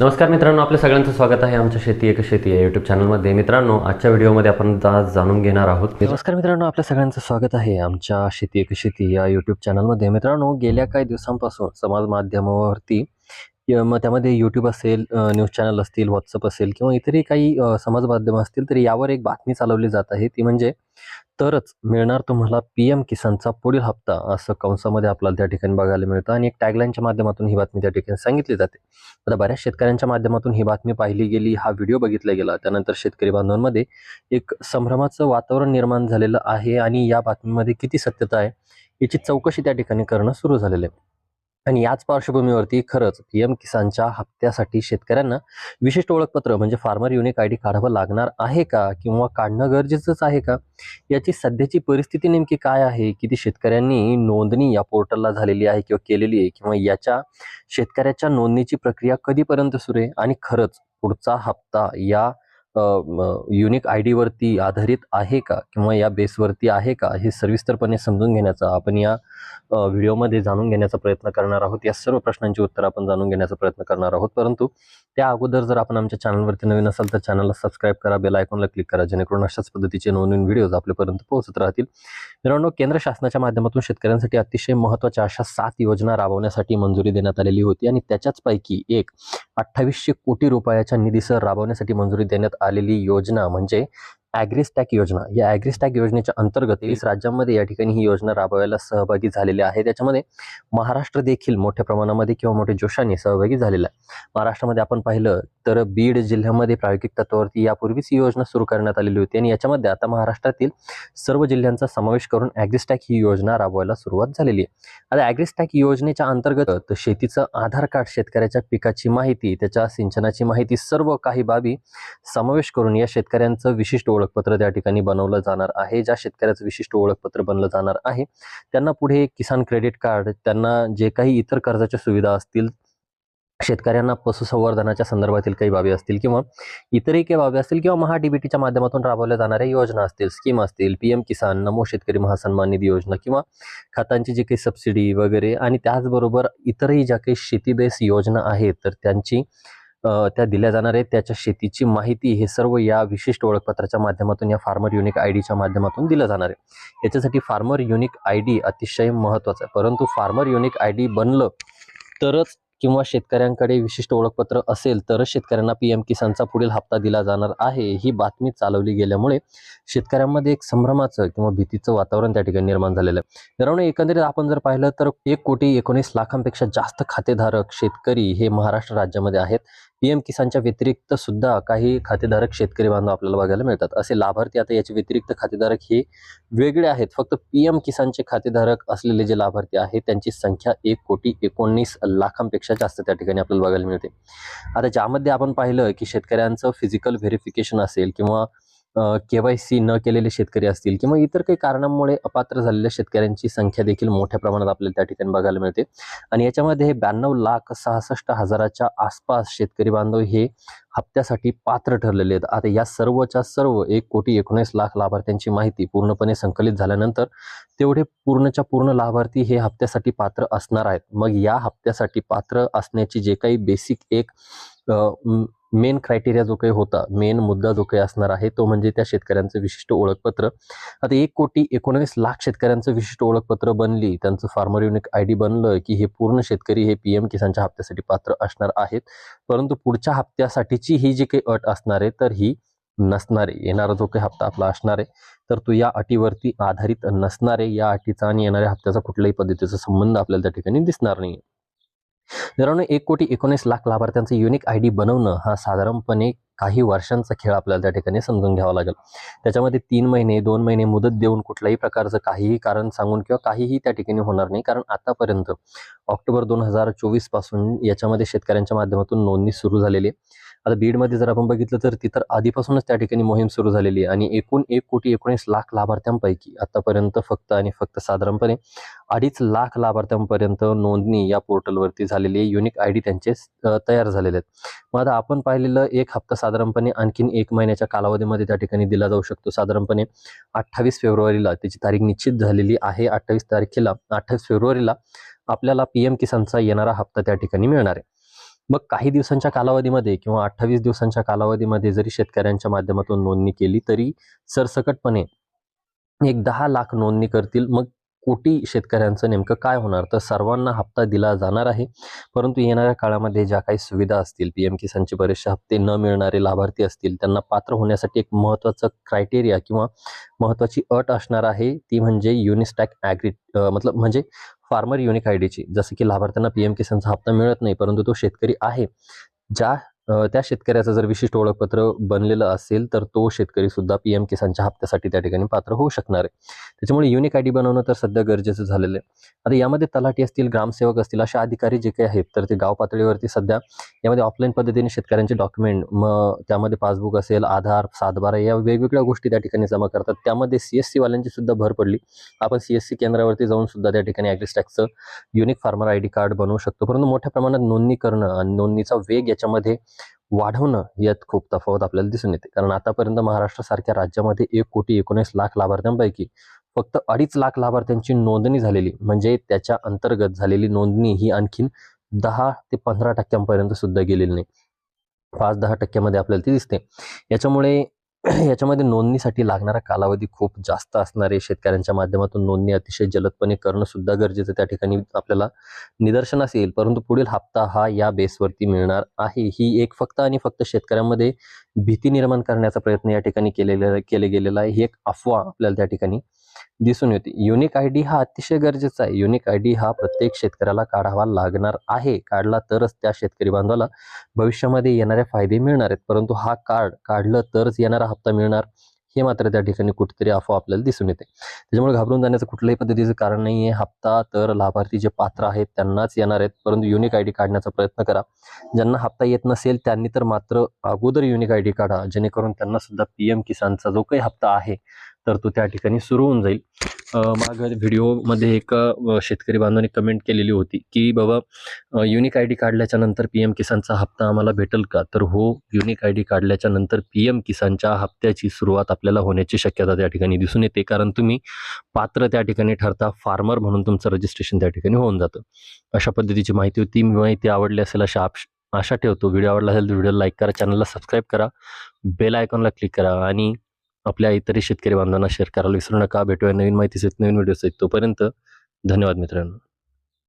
नमस्कार मित्रांनो आपल्या सगळ्यांचं स्वागत आहे आमच्या शेती एक शेती या युट्यूब चॅनलमध्ये मित्रांनो आजच्या व्हिडिओमध्ये आपण आज जाणून घेणार आहोत. नमस्कार मित्रांनो आपल्या सगळ्यांचं स्वागत आहे आमच्या शेती एक शेती या यूट्यूब चॅनलमध्ये मित्रांनो गेल्या काही दिवसांपासून समाज माध्यमावरती मग त्यामध्ये यूट्यूब असेल न्यूज चॅनल असतील व्हॉट्सअप असेल किंवा इतरही काही समाज माध्यम असतील तर यावर एक बातमी चालवली जात आहे. ती म्हणजे तरच मिळणार तुम्हाला पी एम किसानचा पुढील हप्ता असं कंसामध्ये आपल्याला त्या ठिकाणी बघायला मिळतं. आणि एक टॅगलाईनच्या माध्यमातून ही बातमी त्या ठिकाणी सांगितली जाते. आता बऱ्याच शेतकऱ्यांच्या माध्यमातून ही बातमी पाहिली गेली हा व्हिडिओ बघितला गेला. त्यानंतर शेतकरी बांधवांमध्ये एक संभ्रमाचं वातावरण निर्माण झालेलं आहे आणि या बातमीमध्ये किती सत्यता आहे याची चौकशी त्या ठिकाणी करणं सुरू झालेलं आहे. आणि याच पार्श्वभूमीवरती खरंच पी एम किसानच्या हप्त्यासाठी शेतकऱ्यांना विशिष्ट ओळखपत्र म्हणजे फार्मर युनिक आय डी काढावं लागणार आहे का? किंवा काढणं गरजेचंच आहे का? याची सध्याची परिस्थिती नेमकी काय आहे? किती शेतकऱ्यांनी नोंदणी या पोर्टलला झालेली आहे किंवा केलेली आहे? किंवा याच्या शेतकऱ्याच्या नोंदणीची प्रक्रिया कधीपर्यंत सुरू आहे? आणि खरंच पुढचा हप्ता या युनिक आय डीवरती आधारित आहे का? किंवा या बेसवरती आहे का? हे सविस्तरपणे समजून घेण्याचा आपण या व्हिडिओमध्ये जाणून घेण्याचा प्रयत्न करणार आहोत. या सर्व प्रश्नांची उत्तर आपण जाणून घेण्याचा प्रयत्न करणार आहोत. परंतु त्या अगोदर जर आपण आमच्या चॅनलवरती नवीन असाल तर चॅनलला सबस्क्राईब करा बेल आयकॉनला क्लिक करा जेणेकरून अशाच पद्धतीचे नवनवीन व्हिडिओज आपल्यापर्यंत पोहोचत राहतील. मित्रांनो केंद्र शासनाच्या माध्यमातून शेतकऱ्यांसाठी अतिशय महत्त्वाच्या अशा सात योजना राबवण्यासाठी मंजुरी देण्यात आलेली होती आणि त्याच्याच पैकी एक अठ्ठावीसशे कोटी रुपयाच्या निधीसह राबवण्यासाठी मंजुरी देण्यात आलेली योजना म्हणजे ॲग्रिस्टॅक योजना. या ॲग्रिस्टॅक योजनेच्या अंतर्गत तेवीस राज्यांमध्ये या ठिकाणी ही योजना राबवायला सहभागी झालेली आहे. त्याच्यामध्ये महाराष्ट्र देखील मोठ्या प्रमाणामध्ये किंवा मोठ्या जोशाने सहभागी झालेला आहे. महाराष्ट्रामध्ये आपण पाहिलं तर बीड जिल्ह्यामध्ये प्रायोगिक तत्वावरती यापूर्वीच ही योजना सुरू करण्यात आलेली होती आणि याच्यामध्ये आता महाराष्ट्रातील सर्व जिल्ह्यांचा समावेश करून ॲग्रिस्टॅक ही योजना राबवायला सुरुवात झालेली आहे. आता ॲग्रिस्टॅक योजनेच्या अंतर्गत शेतीचं आधार कार्ड शेतकऱ्याच्या पिकाची माहिती त्याच्या सिंचनाची माहिती सर्व काही बाबी समावेश करून या शेतकऱ्यांचं विशिष्ट ओळखपत्र त्या ठिकाणी बनवलं जाणार आहे ज्या शेतकऱ्याचं विशिष्ट ओळखपत्र बनलं जाणार आहे. त्यांना पुढे किसान क्रेडिट कार्ड त्यांना जे काही इतर कर्जाच्या सुविधा असतील शेतकऱ्यांना पशुसंवर्धनाच्या संदर्भातील काही बाबी असतील किंवा इतरही काही बाबी असतील किंवा महा डीबीटीच्या माध्यमातून राबवल्या जाणाऱ्या योजना असतील स्कीम असतील पी एम किसान नमो शेतकरी महासन्मान निधी योजना किंवा खतांची जी काही सबसिडी वगैरे आणि त्याचबरोबर इतरही ज्या काही शेती बेस योजना आहेत तर त्यांची त्या दिल्या जाणार आहेत. त्याच्या शेतीची माहिती हे सर्व या विशिष्ट ओळखपत्राच्या माध्यमातून या फार्मर युनिक आय डीच्या माध्यमातून दिलं जाणार आहे. याच्यासाठी फार्मर युनिक आय डी अतिशय महत्त्वाचं आहे. परंतु फार्मर युनिक आय डी बनलं तरच किंवा शेतकऱ्यांकडे विशिष्ट ओळखपत्र असेल तरच शेतकऱ्यांना पी एम किसानचा पुढील हप्ता दिला जाणार आहे. ही बातमी चालवली गेल्यामुळे शेतकऱ्यांमध्ये एक संभ्रमाचं किंवा भीतीचं वातावरण त्या ठिकाणी निर्माण झालेलं आहे. मित्रांनो एकंदरीत आपण जर पाहिलं तर एक कोटी एकोणीस लाखांपेक्षा जास्त खातेधारक शेतकरी हे महाराष्ट्र राज्यामध्ये आहेत. पी एम किसानच्या व्यतिरिक्त सुद्धा काही खातेधारक शेतकरी बांधव आपल्याला बघायला मिळतात. असे लाभार्थी आता याच्या व्यतिरिक्त खातेधारक हे वेगळे आहेत. फक्त पी एम किसानचे खातेधारक असलेले जे लाभार्थी आहेत त्यांची संख्या एक कोटी एकोणीस लाखांपेक्षा जास्त त्या ठिकाणी आपल्याला बघायला मिळते. आता ज्यामध्ये आपण पाहिलं की शेतकऱ्यांचं फिजिकल व्हेरिफिकेशन असेल किंवा के वाय सी न केलेले शेतकरी असतील किंवा इतर काही कारणांमुळे अपात्र झालेल्या शेतकऱ्यांची संख्या देखील मोठ्या प्रमाणात आपल्याला त्या ठिकाणी बघायला मिळते. आणि याच्यामध्ये ब्याण्णव लाख सहासष्ट हजाराच्या आसपास शेतकरी बांधव हे हप्त्यासाठी पात्र ठरलेले आहेत. आता या सर्वच्या सर्व एक कोटी एकोणीस लाख लाभार्थ्यांची माहिती पूर्णपणे संकलित झाल्यानंतर तेवढे पूर्णच्या पूर्ण लाभार्थी हे हप्त्यासाठी पात्र असणार आहेत. मग या हप्त्यासाठी पात्र असण्याची जे काही बेसिक एक मेन क्रायटेरिया जो काही होता मेन मुद्दा जो काही असणार आहे तो म्हणजे त्या शेतकऱ्यांचं विशिष्ट ओळखपत्र. आता एक कोटी एकोणवीस लाख शेतकऱ्यांचं विशिष्ट ओळखपत्र बनली त्यांचं फार्मर युनिक आय डी बनलं की हे पूर्ण शेतकरी हे पी एम किसानच्या हप्त्यासाठी पात्र असणार आहेत. परंतु पुढच्या हप्त्यासाठीची ही जी काही अट असणार आहे तर ही नसणार आहे. येणारा जो काही हप्ता आपला असणार आहे तर तो या अटीवरती आधारित नसणार आहे. या अटीचा आणि येणाऱ्या हप्त्याचा कुठल्याही पद्धतीचा संबंध आपल्याला त्या ठिकाणी दिसणार नाही मित्रांनो एक कोटी एकोणीस लाख लाभार्थ्यांचं युनिक आय डी बनवणं हा साधारणपणे काही वर्षांचा खेळ आपल्याला त्या ठिकाणी समजून घ्यावा लागेल. त्याच्यामध्ये तीन महिने दोन महिने मुदत देऊन कुठल्याही प्रकारचं काहीही कारण सांगून किंवा काहीही त्या ठिकाणी होणार नाही. कारण आतापर्यंत ऑक्टोबर दोन हजार चोवीसपासून याच्यामध्ये शेतकऱ्यांच्या माध्यमातून नोंदणी सुरू झालेली आहे. आता बीडमध्ये जर आपण बघितलं तर ती तर आधीपासूनच त्या ठिकाणी मोहीम सुरू झालेली आहे. आणि एकूण एक कोटी एकोणीस लाख लाभार्थ्यांपैकी आतापर्यंत फक्त आणि फक्त साधारणपणे अडीच लाख लाभार्थ्यांपर्यंत नोंदणी या पोर्टलवरती झालेली आहे. युनिक आय डी त्यांचे तयार झालेले आहेत. मग आता आपण पाहिलेलं एक हप्ता साधारणपणे आणखीन एक महिन्याच्या कालावधीमध्ये त्या ठिकाणी दिला जाऊ शकतो. साधारणपणे अठ्ठावीस फेब्रुवारीला त्याची तारीख निश्चित झालेली आहे. अठ्ठावीस तारखेला अठ्ठावीस फेब्रुवारीला आपल्याला पी एम किसानचा येणारा हप्ता त्या ठिकाणी मिळणार आहे. मग काही दिवसांच्या कालावधीमध्ये किंवा अठ्ठावीस दिवसांच्या कालावधीमध्ये जरी शेतकऱ्यांच्या माध्यमातून नोंदणी केली तरी सरसकटपणे एक दहा लाख नोंदणी करतील. मग कोटी शेतकऱ्यांचं नेमकं काय होणार? तर सर्वांना हप्ता दिला जाणार आहे. परंतु येणाऱ्या काळामध्ये ज्या काही सुविधा असतील पी एम किसानचे बरेचसे हप्ते न मिळणारे लाभार्थी असतील त्यांना पात्र होण्यासाठी एक महत्त्वाचं क्रायटेरिया किंवा महत्त्वाची अट असणार आहे ती म्हणजे युनिस्टॅक ॲग्री मतलब म्हणजे फार्मर युनिक आय डीची जसं की लाभार्थ्यांना पी एम किसानचा हप्ता मिळत नाही परंतु तो शेतकरी आहे. ज्या त्या शेतकऱ्याचं जर विशिष्ट ओळखपत्र बनलेलं असेल तर तो शेतकरी सुद्धा पी एम किसानच्या हप्त्यासाठी त्या ठिकाणी पात्र होऊ शकणार आहे. त्याच्यामुळे युनिक आय डी बनवणं तर सध्या गरजेचं झालेलं आहे. आता यामध्ये तलाठी असतील ग्रामसेवक असतील अशा अधिकारी जे काही आहेत तर ते गाव पातळीवरती सध्या यामध्ये ऑफलाईन पद्धतीने शेतकऱ्यांचे डॉक्युमेंट मग त्यामध्ये पासबुक असेल आधार सातबारा या वेगवेगळ्या गोष्टी त्या ठिकाणी जमा करतात. त्यामध्ये सी एस सीवाल्यांची सुद्धा भर पडली. आपण सी एस सी केंद्रावरती जाऊन सुद्धा त्या ठिकाणी ॲग्रिस्टॅक्सचं unique farmer I D card बनवू शकतो. परंतु मोठ्या प्रमाणात नोंदणी करणं आणि नोंदणीचा वेग याच्यामध्ये वाढवणं यात खूप तफावत आपल्याला दिसून येते. कारण आतापर्यंत महाराष्ट्रासारख्या राज्यामध्ये एक कोटी एकोणीस लाख लाभार्थ्यांपैकी फक्त अडीच लाख लाभार्थ्यांची नोंदणी झालेली म्हणजे त्याच्या अंतर्गत झालेली नोंदणी ही आणखीन दहा ते पंधरा टक्क्यांपर्यंत सुद्धा गेलेली नाही. पाच दहा टक्क्यामध्ये आपल्याला ती दिसते. याच्यामुळे याच्यामध्ये नोंदणीसाठी लागणारा कालावधी खूप जास्त असणारे शेतकऱ्यांच्या माध्यमातून नोंदणी अतिशय जलदपणे करणं सुद्धा गरजेचं त्या ठिकाणी आपल्याला निदर्शनास येईल परंतु पुढील हप्ता हा या बेसवरती मिळणार आहे. ही एक फक्त आणि फक्त शेतकऱ्यांमध्ये भीती निर्माण करण्याचा प्रयत्न या ठिकाणी केलेला केले गेलेला आहे. ही एक अफवा आपल्याला त्या ठिकाणी दिसून येते. युनिक आय डी हा अतिशय गरजेचा आहे. युनिक आय डी हा प्रत्येक शेतकऱ्याला काढावा लागणार आहे. काढला तरच त्या शेतकरी बांधवाला भविष्यामध्ये येणारे फायदे मिळणार आहेत. परंतु हा कार्ड काढलं तरच येणारा हप्ता मिळणार हे मात्र त्या ठिकाणी कुठेतरी अफवा आपल्याला दिसून येते. त्याच्यामुळे घाबरून जाण्याचं कुठल्याही पद्धतीचं कारण नाही आहे हप्ता तर लाभार्थी जे पात्र आहेत त्यांनाच येणार आहेत. परंतु युनिक आय डी काढण्याचा प्रयत्न करा. ज्यांना हप्ता येत नसेल त्यांनी तर मात्र अगोदर युनिक आय डी काढा. जेणेकरून त्यांना सुद्धा पी एम किसानचा जो काही हप्ता आहे तर तो त्या ठिकाणी सुरू होऊन जाईल. माग व्हिडिओमध्ये एक शेतकरी बांधवाने कमेंट केलेली होती की बाबा युनिक आय डी काढल्याच्या नंतर पी एम किसानचा हप्ता आम्हाला भेटेल का? तर हो युनिक आय डी काढल्याच्या नंतर पी एम किसानच्या हप्त्याची सुरुवात आपल्याला होण्याची शक्यता त्या ठिकाणी दिसून येते. कारण तुम्ही पात्र त्या ठिकाणी ठरता फार्मर म्हणून तुमचं रजिस्ट्रेशन त्या ठिकाणी होऊन जातं. अशा पद्धतीची माहिती होती. माहिती आवडली असेल अशा आशा ठेवतो. व्हिडिओ आवडला असेल तर व्हिडिओ लाईक करा चॅनलला सबस्क्राईब करा. बेल आयकॉनला क्लिक करा आणि आपल्या इतरही शेतकरी बांधवांना शेअर करायला विसरू नका. भेटूया नवीन माहितीसहित नवीन व्हिडिओ तोपर्यंत धन्यवाद मित्रांनो.